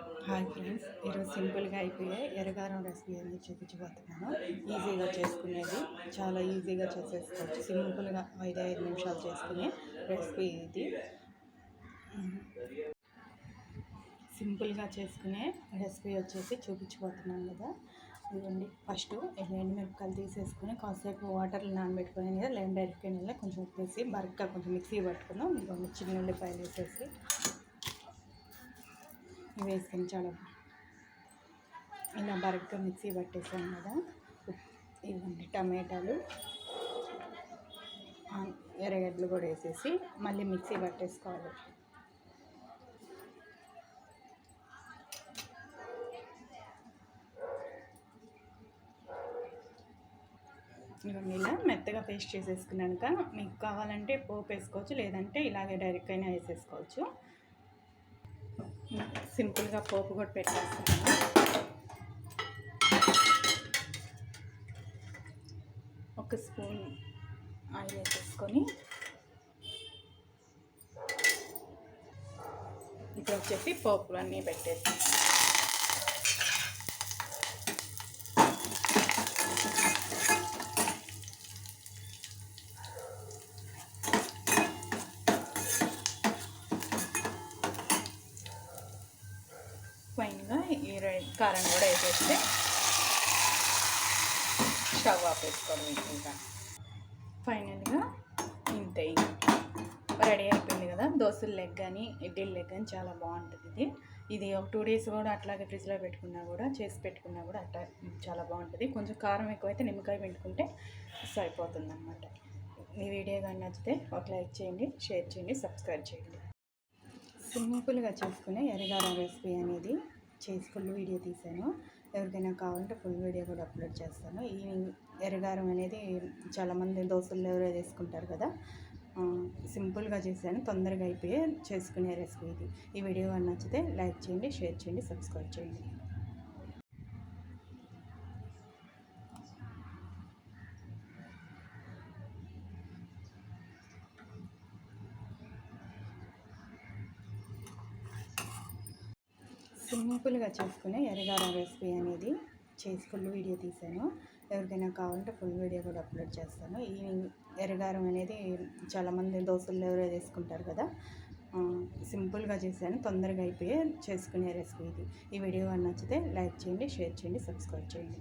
Hi friends ఈరోజు సింపుల్గా అయిపోయే ఎరగారం రెసిపీ అనేది చూపించబోతున్నాను. ఈజీగా చేసుకునేది చాలా ఈజీగా చేసేసుకోవచ్చు. సింపుల్గా ఐదు ఐదు నిమిషాలు చేసుకునే రెసిపీ ఇది. సింపుల్గా చేసుకునే రెసిపీ వచ్చేసి చూపించబోతున్నాను కదా. ఇదిగోండి ఫస్ట్ ఎండుమిరపకాయలు తీసేసుకొని కాసేపు వాటర్లో నానబెట్టుకుని కదా లేని డైరెక్ట్గా నీళ్ళ కొంచెం ఉప్పేసి వేసి కొంచెం మిక్సీ పట్టుకున్నాం ఇదిగోండి చిన్న ఉల్లిపాయలు వేసేసి ఇవి వేసుకొని చాలా ఇలా బరగ్గా మిక్సీ పట్టేసాం కదా. ఇవ్వండి టమాటాలు. ఎర్రగడ్డలు కూడా వేసేసి మళ్ళీ మిక్సీ పట్టేసుకోవాలి. ఇవన్నీ ఇలా మెత్తగా పేస్ట్ చేసేసుకున్నాక మీకు కావాలంటే పోపు వేసుకోవచ్చు లేదంటే ఇలాగే డైరెక్ట్ అయినా వేసేసుకోవచ్చు. సింపుల్గా పోపు కూడా పెట్టేస్తున్నాను. ఒక స్పూన్ ఆయిల్ వేసేసుకొని ఇప్పుడు వచ్చేసి పోపులు అన్నీ పెట్టేసి ఫైన్గా ఈ కారం కూడా వేసేస్తే స్టవ్ ఆపేసుకోవడం ఇంకా. ఫైనల్గా ఇంతే. రెడీ అయిపోయింది కదా. దోశల లెగ్ కానీ ఇడ్లీల లెగ్ కానీ చాలా బాగుంటుంది ఇది. ఇది ఒక టూ డేస్ కూడా అట్లాగే ఫ్రిడ్జ్లో పెట్టుకున్నా కూడా చేసి పెట్టుకున్నా కూడా అట్లా చాలా బాగుంటుంది. కొంచెం కారం ఎక్కువైతే నిమ్మకాయ పెట్టుకుంటే సరిపోతుంది అనమాట ఈ వీడియో కానీ నచ్చితే ఒక లైక్ చేయండి షేర్ చేయండి సబ్స్క్రైబ్ చేయండి. సింపుల్గా చేసుకునే ఎరగారం రెసిపీ అనేది చేసి ఫుల్ వీడియో తీసాను ఎవరికైనా కావాలంటే ఫుల్ వీడియో కూడా అప్లోడ్ చేస్తాను. ఈవినింగ్ ఎరగారం అనేది చాలామంది దోశల్లో ఎవరో తీసుకుంటారు కదా. సింపుల్గా చేశాను. తొందరగా అయిపోయి చేసుకునే రెసిపీ ఇది. ఈ వీడియో కానీ నచ్చితే లైక్ చేయండి షేర్ చేయండి సబ్స్క్రైబ్ చేయండి. సింపుల్గా చేసుకునే ఎరగారం రెసిపీ అనేది చేసి ఫుల్ వీడియో తీశాను ఎవరికైనా కావాలంటే ఫుల్ వీడియో కూడా అప్లోడ్ చేస్తాను. ఈ ఎరగారం అనేది చాలామంది దోశల్లో ఎవరో చేసుకుంటారు కదా సింపుల్గా చేశాను. తొందరగా అయిపోయి చేసుకునే రెసిపీ ఇది. ఈ వీడియో కానీ నచ్చితే లైక్ చేయండి షేర్ చేయండి సబ్స్క్రైబ్ చేయండి.